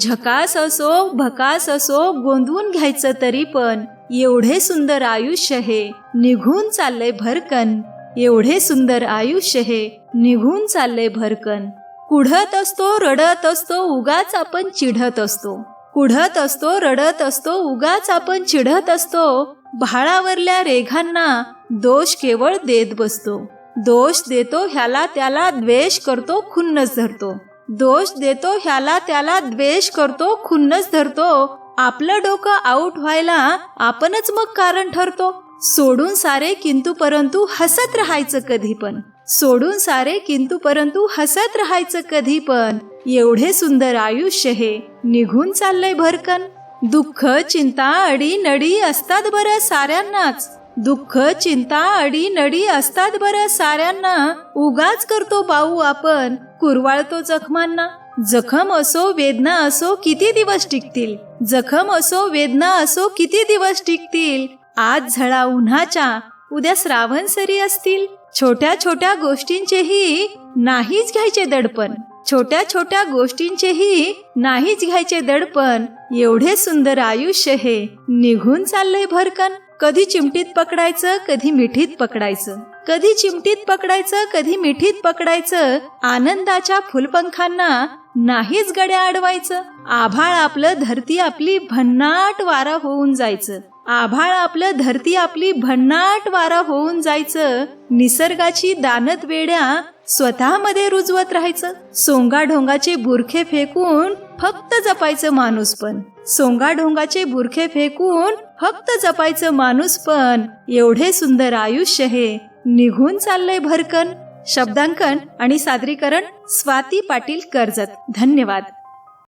झकास असो भकास असो गोंधवून घ्यायचं तरी पण एवढे सुंदर आयुष्य हे निघून चाललंय भरकन. एवढे सुंदर आयुष्य हे निघून चाललंय भरकन. कुढत असतो रडत असतो उगाच आपण चिढत असतो. कुढत असतो रडत असतो उगाच आपण चिढत असतो. भाळावरल्या रेघांना दोष केवळ देत बसतो. दोष देतो ह्याला त्याला द्वेष करतो खुन्नस धरतो. दोष देतो ह्याला त्याला द्वेष करतो खुन्नस धरतो. आपलं डोकं आऊट व्हायला आपणच मग कारण ठरतो. सोडून सारे किंतु परंतु हसत राहायचं कधी पण. सोडून सारे किंतु परंतु हसत राहायचं कधी पण. एवढे सुंदर आयुष्य हे. निघून चाललंय भरकन. दुःख चिंता अडी नडी असतात बरं साऱ्यांनाच. दुःख चिंता अडी नडी असतात बरं साऱ्यांना. उगाच करतो बाऊ आपण. कुरवाळतो जखमांना. जखम असो वेदना असो किती दिवस टिकतील? जखम असो वेदना असो किती दिवस टिकतील? आज झळा उन्हाच्या. उद्या श्रावण सरी असतील. छोट्या छोट्या गोष्टींचेही नाहीच घ्यायचे दडपण. छोट्या छोट्या गोष्टींचेही नाहीच घ्यायचे दडपण. एवढे सुंदर आयुष्य हे. निघून चाललंय भरकन. कधी चिमटीत पकडायचं कधी मिठीत पकडायचं. कधी चिमटीत पकडायचं कधी मिठीत पकडायचं आनंदाच्या फुलपंखांना नाहीच गड्या अडवायचं. आभाळ आपलं धरती आपली भन्नाट वारा होऊन जायचं. आभाळ आपलं धरती आपली भन्नाट वारा होऊन जायचं. निसर्गाची दानत वेड्या स्वतःमध्ये रुजवत राहायचं. सोंगा ढोंगाचे बुरखे फेकून फक्त जपायचं माणूस पण. सोंगा ढोंगाचे बुरखे फेकून फक्त जपायचं माणूस पण. एवढे सुंदर आयुष्य हे. निघून चाललंय भरकन. शब्दांकन आणि सादरीकरण स्वाती पाटील कर्जत. धन्यवाद.